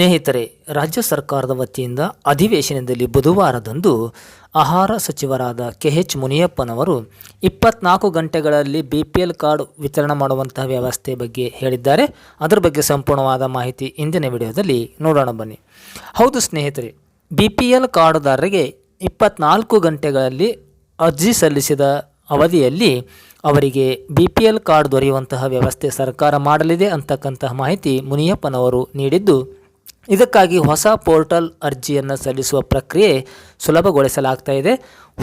ಸ್ನೇಹಿತರೆ, ರಾಜ್ಯ ಸರ್ಕಾರದ ವತಿಯಿಂದ ಅಧಿವೇಶನದಲ್ಲಿ ಬುಧವಾರದಂದು ಆಹಾರ ಸಚಿವರಾದ ಕೆ ಎಚ್ ಮುನಿಯಪ್ಪನವರು ಇಪ್ಪತ್ನಾಲ್ಕು ಗಂಟೆಗಳಲ್ಲಿ ಬಿ ಪಿ ಎಲ್ ಕಾರ್ಡ್ ವಿತರಣೆ ಮಾಡುವಂತಹ ವ್ಯವಸ್ಥೆ ಬಗ್ಗೆ ಹೇಳಿದ್ದಾರೆ. ಅದರ ಬಗ್ಗೆ ಸಂಪೂರ್ಣವಾದ ಮಾಹಿತಿ ಇಂದಿನ ವಿಡಿಯೋದಲ್ಲಿ ನೋಡೋಣ ಬನ್ನಿ. ಹೌದು ಸ್ನೇಹಿತರೆ, ಬಿ ಪಿ ಎಲ್ ಕಾರ್ಡ್ದಾರರಿಗೆ ಇಪ್ಪತ್ನಾಲ್ಕು ಗಂಟೆಗಳಲ್ಲಿ ಅರ್ಜಿ ಸಲ್ಲಿಸಿದ ಅವಧಿಯಲ್ಲಿ ಅವರಿಗೆ ಬಿ ಪಿ ಎಲ್ ಕಾರ್ಡ್ ದೊರೆಯುವಂತಹ ವ್ಯವಸ್ಥೆ ಸರ್ಕಾರ ಮಾಡಲಿದೆ ಅಂತಕ್ಕಂತಹ ಮಾಹಿತಿ ಮುನಿಯಪ್ಪನವರು ನೀಡಿದ್ದು ಇದಕ್ಕಾಗಿ ಹೊಸ ಪೋರ್ಟಲ್ ಅರ್ಜಿಯನ್ನು ಸಲ್ಲಿಸುವ ಪ್ರಕ್ರಿಯೆ ಸುಲಭಗೊಳಿಸಲಾಗ್ತಾ ಇದೆ.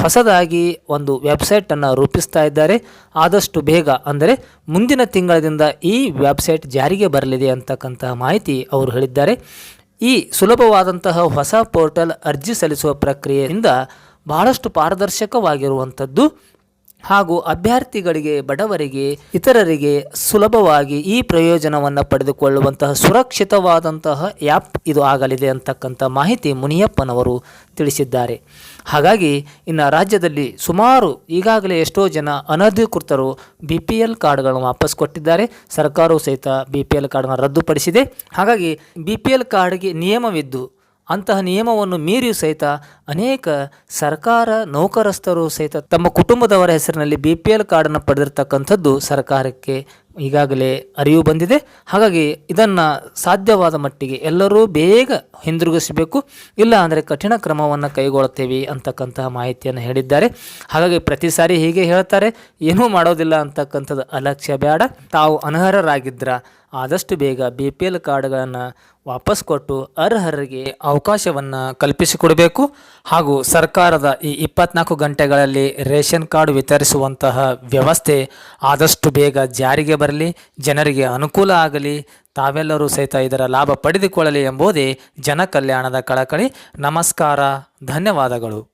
ಹೊಸದಾಗಿ ಒಂದು ವೆಬ್ಸೈಟನ್ನು ರೂಪಿಸ್ತಾ ಇದ್ದಾರೆ. ಆದಷ್ಟು ಬೇಗ, ಅಂದರೆ ಮುಂದಿನ ತಿಂಗಳದಿಂದ ಈ ವೆಬ್ಸೈಟ್ ಜಾರಿಗೆ ಬರಲಿದೆ ಅಂತಕ್ಕಂತಹ ಮಾಹಿತಿ ಅವರು ಹೇಳಿದ್ದಾರೆ. ಈ ಸುಲಭವಾದಂತಹ ಹೊಸ ಪೋರ್ಟಲ್ ಅರ್ಜಿ ಸಲ್ಲಿಸುವ ಪ್ರಕ್ರಿಯೆಯಿಂದ ಬಹಳಷ್ಟು ಪಾರದರ್ಶಕವಾಗಿರುವಂಥದ್ದು ಹಾಗೂ ಅಭ್ಯರ್ಥಿಗಳಿಗೆ, ಬಡವರಿಗೆ, ಇತರರಿಗೆ ಸುಲಭವಾಗಿ ಈ ಪ್ರಯೋಜನವನ್ನು ಪಡೆದುಕೊಳ್ಳುವಂತಹ ಸುರಕ್ಷಿತವಾದಂತಹ ಆ್ಯಪ್ ಇದು ಆಗಲಿದೆ ಅಂತಕ್ಕಂಥ ಮಾಹಿತಿ ಮುನಿಯಪ್ಪನವರು ತಿಳಿಸಿದ್ದಾರೆ. ಹಾಗಾಗಿ ಇನ್ನು ರಾಜ್ಯದಲ್ಲಿ ಸುಮಾರು ಈಗಾಗಲೇ ಎಷ್ಟೋ ಜನ ಅನಧಿಕೃತರು ಬಿ ಪಿ ಎಲ್ ಕಾರ್ಡ್ಗಳನ್ನು ವಾಪಸ್ ಕೊಟ್ಟಿದ್ದಾರೆ. ಸರ್ಕಾರವು ಸಹಿತ ಬಿ ಪಿ ಎಲ್ ಕಾರ್ಡ್ನ ರದ್ದುಪಡಿಸಿದೆ. ಹಾಗಾಗಿ ಬಿ ಪಿ ಎಲ್ ಕಾರ್ಡ್ಗೆ ನಿಯಮವಿದ್ದು ಅಂತಹ ನಿಯಮವನ್ನು ಮೀರಿಯೂ ಸಹಿತ ಅನೇಕ ಸರ್ಕಾರ ನೌಕರಸ್ಥರು ಸಹಿತ ತಮ್ಮ ಕುಟುಂಬದವರ ಹೆಸರಿನಲ್ಲಿ ಬಿ ಪಿ ಎಲ್ ಕಾರ್ಡನ್ನು ಪಡೆದಿರ್ತಕ್ಕಂಥದ್ದು ಸರ್ಕಾರಕ್ಕೆ ಈಗಾಗಲೇ ಅರಿವು ಬಂದಿದೆ. ಹಾಗಾಗಿ ಇದನ್ನು ಸಾಧ್ಯವಾದ ಮಟ್ಟಿಗೆ ಎಲ್ಲರೂ ಬೇಗ ಹಿಂದಿರುಗಿಸಬೇಕು. ಇಲ್ಲ ಅಂದರೆ ಕಠಿಣ ಕ್ರಮವನ್ನು ಕೈಗೊಳ್ಳುತ್ತೇವೆ ಅಂತಕ್ಕಂತಹ ಮಾಹಿತಿಯನ್ನು ಹೇಳಿದ್ದಾರೆ. ಹಾಗಾಗಿ ಪ್ರತಿ ಸಾರಿ ಹೀಗೆ ಹೇಳ್ತಾರೆ. ಏನೂ ಮಾಡೋದಿಲ್ಲ ಅಂತಕ್ಕಂಥದ್ದು ಅಲಕ್ಷ್ಯ ಬೇಡ. ತಾವು ಅನರ್ಹರಾಗಿದ್ರ ಆದಷ್ಟು ಬೇಗ ಬಿ ಪಿ ಎಲ್ ಕಾರ್ಡ್ಗಳನ್ನು ವಾಪಸ್ ಕೊಟ್ಟು ಅರ್ಹರಿಗೆ ಅವಕಾಶವನ್ನು ಕಲ್ಪಿಸಿಕೊಡಬೇಕು. ಹಾಗೂ ಸರ್ಕಾರದ ಈ ಇಪ್ಪತ್ನಾಲ್ಕು ಗಂಟೆಗಳಲ್ಲಿ ರೇಷನ್ ಕಾರ್ಡ್ ವಿತರಿಸುವಂತಹ ವ್ಯವಸ್ಥೆ ಆದಷ್ಟು ಬೇಗ ಜಾರಿಗೆ ಬರಲಿ ಜನರಿಗೆ ಅನುಕೂಲ ಆಗಲಿ ತಾವೆಲ್ಲರೂ ಸಹಿತ ಇದರ ಲಾಭ ಪಡೆದುಕೊಳ್ಳಲಿ ಎಂಬುದೇ ಜನಕಲ್ಯಾಣದ ಕಳಕಳಿ. ನಮಸ್ಕಾರ ಧನ್ಯವಾದಗಳು.